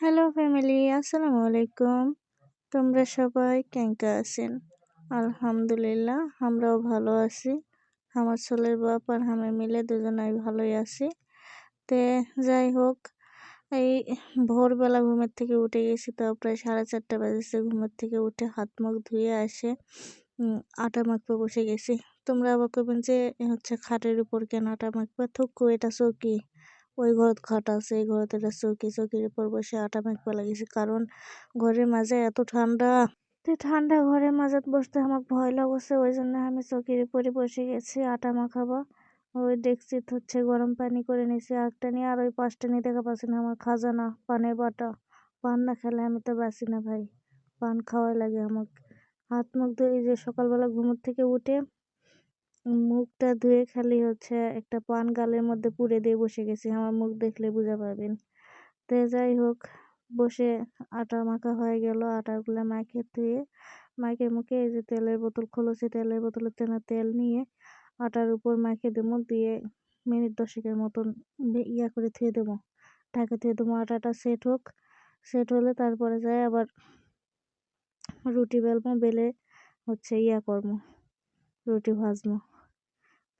Hello family আসসালামু আলাইকুম তোমরা সবাই কেঙ্কা আছেন? আলহামদুলিল্লাহ, আমরাও ভালো আছি। আমার ছেলের বাপ আর আমি মিলে দুজনাই ভালোই আছি। তে, যাই হোক, এই ভোরবেলা ঘুমের থেকে উঠে গেছি তো, প্রায় সাড়ে চারটা বাজেছে ঘুমের থেকে উঠে হাত মুখ ধুয়ে আসে আটা মাখতে বসে গেছি। তোমরা আবার কবেন যে, হচ্ছে খাটের উপর কেন আটা মাখবে? থুকু, এটা চৌকি ওই ঘরত খাট আছে, এই একটা চৌকি, চৌকির উপর বসে আটা মাখবা লাগিয়েছে কারণ ঘরের মাঝে এত ঠান্ডা। তো ঠান্ডা ঘরের মাঝে বসতে আমার ভয় লাগছে, ওই জন্য আমি চৌকির উপরে বসে গেছি আটা মাখাবো। ওই দেখছি হচ্ছে গরম পানি করে নিয়েছি একটা নিয়ে আর ওই পাঁচটা নিয়ে দেখা পাচ্ছি না আমার খাজানা, পানের বাটা। পান না খেলে আমি তো বাঁচি না ভাই, পান খাওয়াই লাগে আমাকে। হাত মুখ ধুয়ে যে সকালবেলা ঘুমোর থেকে উঠে মুখটা ধুয়ে খালি হচ্ছে একটা পান গালের মধ্যে পুড়ে দিয়ে বসে গেছি। আমার মুখ দেখলে বুঝা পাবেন। তো যাই হোক, বসে আটা মাখা হয়ে গেল। আটাগুলো মাখে ধুয়ে, মাখে মুখে এই যে তেলের বোতল খুলেছি তেলের বোতলের তেনা তেল নিয়ে আটার উপর মাখে দেবো। দিয়ে মিনিট দশেকের মতন ইয়া করে থুয়ে দেবো। ঢাকা থুয়ে দেবো। আটাটা সেট হোক, সেট হলে তারপরে যাই আবার রুটি বেলবো, বেলে হচ্ছে ইয়া করব। রুটি ভাজবো।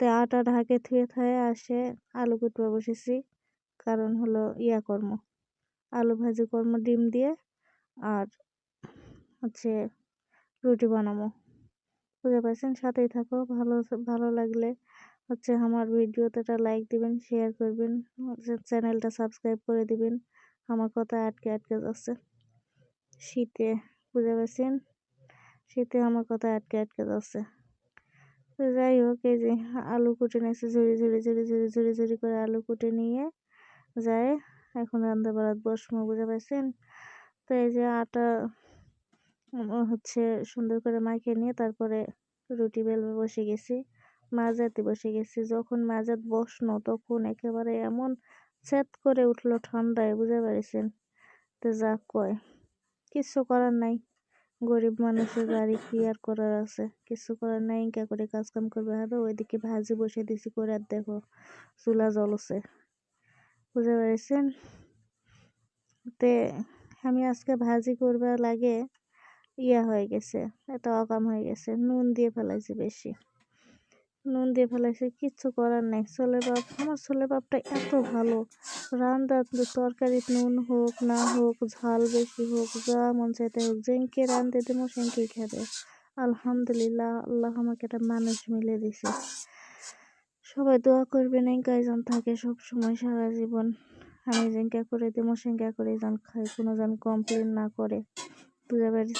তো আটা ঢাকে থুয়ে থায়ে আসে আলু কুটবা বসেছি, কারণ হলো ইয়া কর্ম। আলু ভাজি কর্ম, ডিম দিয়ে আর হচ্ছে রুটি বানাবো। বুঝতে পারছেন? সাথেই থাকো। ভালো ভালো লাগলে হচ্ছে আমার ভিডিওতে একটা লাইক দিবেন শেয়ার করবেন চ্যানেলটা সাবস্ক্রাইব করে দিবেন। আমার কথা আটকে আটকে যাচ্ছে। শীতে, বুঝতে পারছেন? শীতে আমার কথা আটকে আটকে যাচ্ছে। তো যাই হোক, এই যে আলু কুটে নিয়েছে, ঝুড়ি ঝুড়ি ঝুড়ি ঝুড়ি ঝুড়ি ঝুড়ি করে আলু কুটে নিয়ে যায় এখন রান্না বাড়াত বসমো বুঝে পাইছেন তো এই যে আটা হচ্ছে সুন্দর করে মাখিয়ে নিয়ে তারপরে রুটি বেলবে বসে গেছি মাজাতে বসে গেছি। যখন মাজাত বসনো তখন একেবারে এমন ছেদ করে উঠল ঠান্ডায় বুঝে পারছেন? তো যা কয়, কিছু করার নাই। গরিব মানুষের বাড়ি কি আর করার আছে? কিছু করার নাই, ইনকা করে কাজ কাম করবে। হবে ওইদিকে ভাজি বসে দিছি করে আর দেখো, চুলা জ্বলছে। বুঝতে পেরেছেন? তে, আমি আজকে ভাজি করবার লাগে ইয়া হয়ে গেছে এটা অকাম হয়ে গেছে, নুন দিয়ে ফেলাইছি বেশি। নুন দিয়ে ফেলাইছি, কিচ্ছু করার নাই। ছোলে বাপ আমার ছোলে বাপটা এত ভালো। রান্না তরকারি নুন হোক, না হোক, ঝাল বেশি হোক, যা মন চাইতে হোক যেনকে রান্ধতে দেবো সেনকেই খাবে আলহামদুলিল্লাহ, আল্লাহ আমাকে একটা মানুষ মিলে দিছে। সবাই দোয়া করবেন, এই গাইজন থাকে সব সময় সারা জীবন। আমি যেনকা করে দেবো সেনকা করে যেন খাই, কোনো যেন কমপ্লেন না করে। বুঝতে পারছি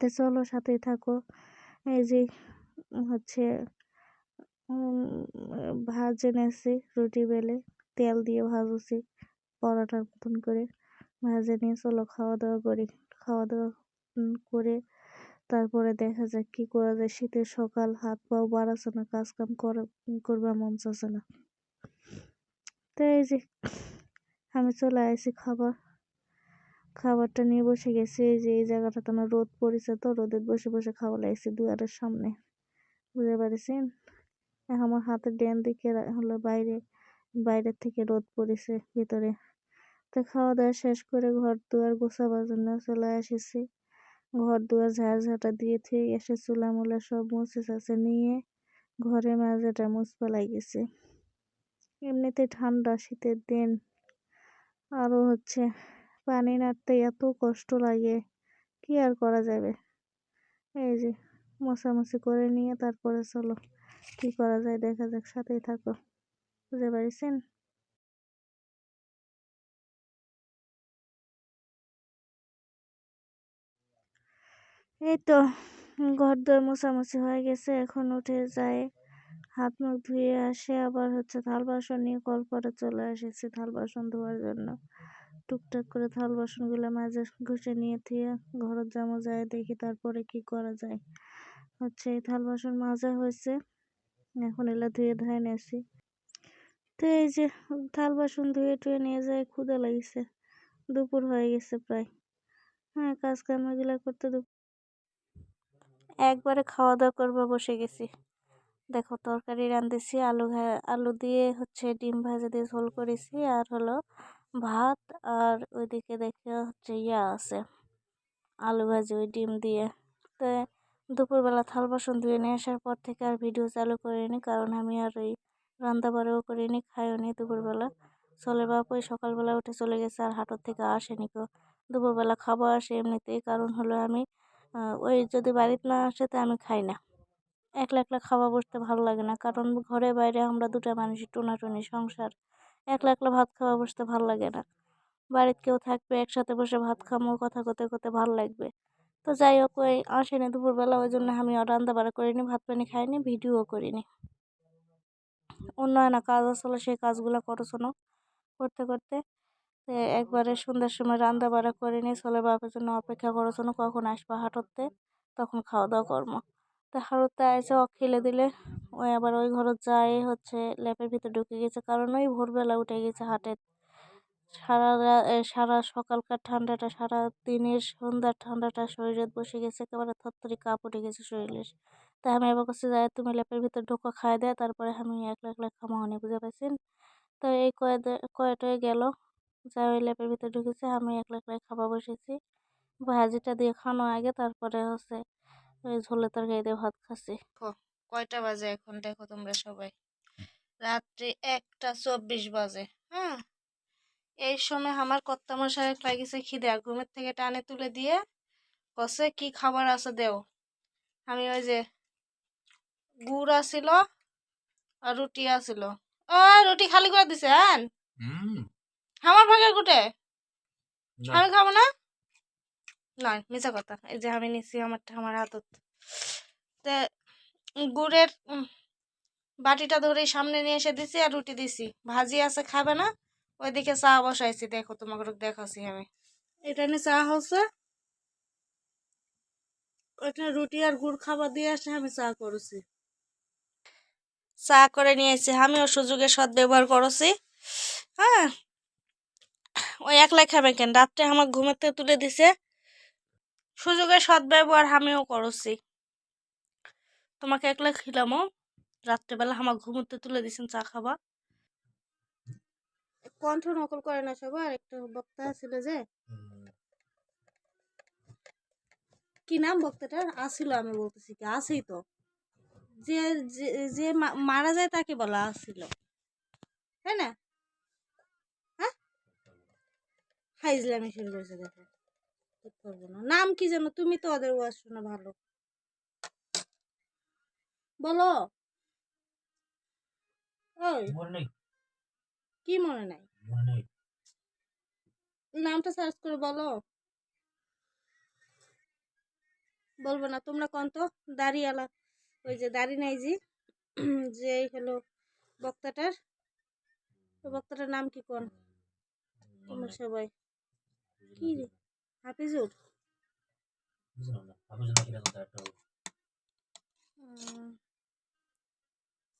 তো চলো, সাথেই থাকো। এই যে হচ্ছে ভাজে নেছি রুটি বেলে, তেল দিয়ে ভাজছি পরোটার মতন করে। ভাজে নিয়ে চলো খাওয়া দাওয়া করি। খাওয়া দাওয়া করে তারপরে দেখা যাক কি করা যায়। শীতের সকাল, হাত পাও বাড়াচ্ছে না কাজ কাম করবার মন চাচ্ছে না। তো এই যে, আমি চলে আসি খাবার। খাবারটা নিয়ে বসে গেছি। এই যে, এই জায়গাটা তোমার রোদ পড়েছে তো, রোদে বসে বসে খাওয়া লাগছে দুয়ারের সামনে। বুঝতে পারছেন আমার হাতের ড্যান দিকে হলো বাইরে, বাইরের থেকে রোদ পড়েছে ভিতরে। তো খাওয়া দাওয়া শেষ করে ঘর দুয়ার গোছাবার জন্য চলে এসেছি। ঘর দুয়ার ঝাড় ঝাঁটা দিয়ে এসে চুলা মুলা সব মুছে চাছে নিয়ে ঘরে মাঝেটা মুছপা লাগিয়েছে। এমনিতে ঠান্ডা, শীতের দিন। আরও হচ্ছে পানি নাড়তে এত কষ্ট লাগে, কি আর করা যাবে? এই যে মশামশি করে নিয়ে তারপরে চলো। কি করা যায় দেখা যাক, সাথেই থাকো। বুঝতে পারছেন? এই তো ঘর দর মোছামুছি হয়ে গেছে, এখন উঠে যায়, হাত মুখ ধুয়ে আসে, আবার হচ্ছে থাল বাসন নিয়ে কল করে চলে এসেছি থাল বাসন ধোয়ার জন্য। টুকটাক করে থাল বাসনগুলো মাঝে ঘষে নিয়ে থুয়ে ঘরের জামা যায়, দেখি তারপরে কি করা যায়। হচ্ছে থাল বাসন মাজা হয়েছে। এখন এলা ধুয়ে ধায় নিয়েছি। তো এই যে থাল বাসন ধুয়ে টুয়ে নিয়ে যায় ক্ষুদা লাগিছে। দুপুর হয়ে গেছে প্রায়। হ্যাঁ কাজ কাম এগুলো করতে একবারে খাওয়া দাওয়া করব, বসে গেছি। দেখো, তরকারি রাঁধেছি, আলু আলু দিয়ে হচ্ছে ডিম ভাজা দিয়ে ঝোল করেছি, আর হলো ভাত, আর ওইদিকে দেখে হচ্ছে ইয়া আছে, আলু ভাজি ওই ডিম দিয়ে। তো দুপুরবেলা থাল বাসন ধুয়ে নিয়ে আসার পর থেকে আর ভিডিও চালু করিনি, কারণ আমি আর ওই রান্না বাড়াও করিনি খাইও নি দুপুরবেলা। চলে বাপ ওই সকালবেলা উঠে চলে গেছে আর হাটের থেকে আসেনি কেউ দুপুরবেলা খাবার আসে এমনিতেই, কারণ হলো আমি ওই যদি বাড়িতে না আসে তো আমি খাই না। একলা একলা খাওয়া বসতে ভালো লাগে না, কারণ ঘরে বাইরে আমরা দুটা মানুষ টোনাটুনি সংসার। একলা একলা ভাত খাওয়া বসতে ভালো লাগে না। বাড়িতে কেউ থাকবে, একসাথে বসে ভাত খামো, কথা করতে করতে ভালো লাগবে। তো যাই হোক, ওই আসেনি দুপুরবেলা, ওই জন্য আমি রান্না বাড়া করিনি, ভাত পানি খাইনি ভিডিও করিনি। উন্নয়না কাজ আসলে সেই কাজগুলো করছোনো করতে করতে। একবারে সন্ধ্যার সময় রান্না বাড়া করে নিয়ে চলে বাপের জন্য অপেক্ষা করছোনো কখন আসবা হাটতে? তখন খাওয়া দাওয়া করব। তো হাটতে এসে ও খেলে দিলে, ওই আবার ওই ঘরে যায় হচ্ছে, ল্যাপের ভিতরে ঢুকে গেছে, কারণ ওই ভোরবেলা উঠে গেছে হাটে। সারা সারা সকালকার ঠান্ডাটা, সারা দিনের সন্ধ্যার ঠান্ডাটা শরীরে বসে গেছে, একেবারে থরথরি কাপ উঠে গেছে শরীরে। তাই আমি এবার কাছে যাই তুমি ল্যাপের ভিতর ঢোকা খাই দেয় তারপরে আমি একলা একলা খামা অনেক বুঝে পাইছেন তো এই কয়ে কয়টায় গেল। যাই ওই ল্যাপের ভিতরে ঢুকেছে, আমি একলা একলা খাবার বসেছি। ভাজিটা দিয়ে খানো আগে, তারপরে হচ্ছে ওই ঝোলে তরকারি দিয়ে ভাত খাচ্ছি। কয়টা বাজে এখন, দেখো তোমরা সবাই। রাত্রি একটা চব্বিশ বাজে হ্যাঁ? এই সময় আমার কর্তা মশাই লাগিয়েছে খিদে ঘুমের থেকে টানে তুলে দিয়ে কষে কি খাবার আছে দেও? আমি ওই যে গুড় আসিল আর রুটি আসিল ও রুটি খালি করে দিছে হ্যাঁ আমার ভাগের গুটে? আমি খাব না? নয় মিছা কথা এই যে আমি নিছি আমারটা আমার হাতত। তে গুড়ের বাটিটা ধরে সামনে নিয়ে এসে দিছি আর রুটি দিছি। ভাজি আছে খাবে না? ওইদিকে চা বসাইছি দেখো তোমাকে দেখাচ্ছি আমি। এটা নিয়ে চা হচ্ছে। ওইখানে রুটি আর গুড় খাবার দিয়ে আসে আমি চা করেছি। চা করে নিয়েছি আমিও সুযোগে সদ ব্যবহার করেছি। হ্যাঁ ওই একলাই খাবে কেন? রাত্রে আমার ঘুমের থেকে তুলে দিছে। সুযোগে সদ ব্যবহার আমিও করেছি। তোমাকে একলা খিলামও রাত্রেবেলা আমার ঘুমোতে তুলে দিছেন চা খাবা কণ্ঠ নকল করে না সবার একটা বক্তা ছিল যে কি নাম বক্তাটার? আসিল আমি বলতেছি কি আসেই তো। যে যে মারা যায় তাকে বলা আসছিল তাই না? হ্যাঁ? হাইজলামি শুরু করেছে দেখো। করব না। নাম কি জানো তুমি তো ওদের ওয়াজ শোনা ভালো। বলো। ওই। কি মনে নাই? নামটা সার্চ করে বলো। বলব না তোমরা কোন তো? দাড়িওয়ালা ওই যে দাড়ি নাই জি যে হলো বক্তাটার। বক্তাটার নাম কি কোন? তোমরা সবাই। কি রে? হাফিজুর?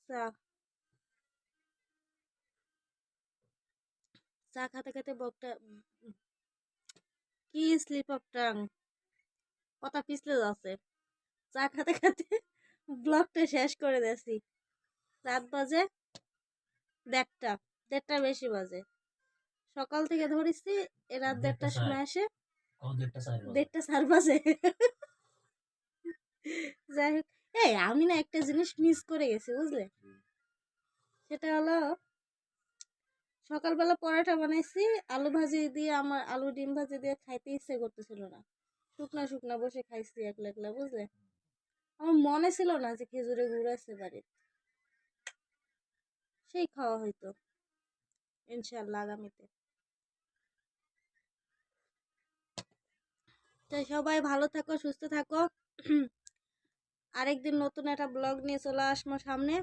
চা চা খাতে খাতে বকটা কি স্লিপ অফ টাং কথা পিছলে যাচ্ছে। চা খাতে খাতে ব্লগটা শেষ করে দিয়েছি। রাত বাজে দেড়টা দেড়টা বেশি বাজে। সকাল থেকে ধরেছি এ রাত দেড়টার সময় আসে। দেড়টা সার বাজে? যাই হোক এই আমি না একটা জিনিস মিস করে গেছি বুঝলে? সেটা হলো সকালবেলা পরোটা বানাইছি, আলু ভাজি দিয়ে আমার আলু ডিম ভাজি দিয়ে খাইতে ইচ্ছে করতেছিল না। শুকনা শুকনা বসে খাইছি একলা একলা, বুঝলে? আমার মনে ছিল না যে খেজুরে গুড় আছে বাড়ির সেই খাওয়া হইতো ইনশাল্লাহ আগামীতে। তাই সবাই ভালো থাকো, সুস্থ থাকো। আরেকদিন নতুন একটা ব্লগ নিয়ে চলে আসব সামনে।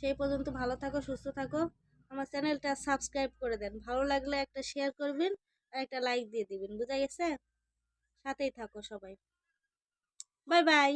সেই পর্যন্ত ভালো থাকো, সুস্থ থাকো। আমার চ্যানেলটা সাবস্ক্রাইব করে দেন। ভালো লাগলে একটা শেয়ার করবেন, আর একটা লাইক দিয়ে দিবেন। বুঝা গেছে? সাথেই থাকো সবাই। Bye bye.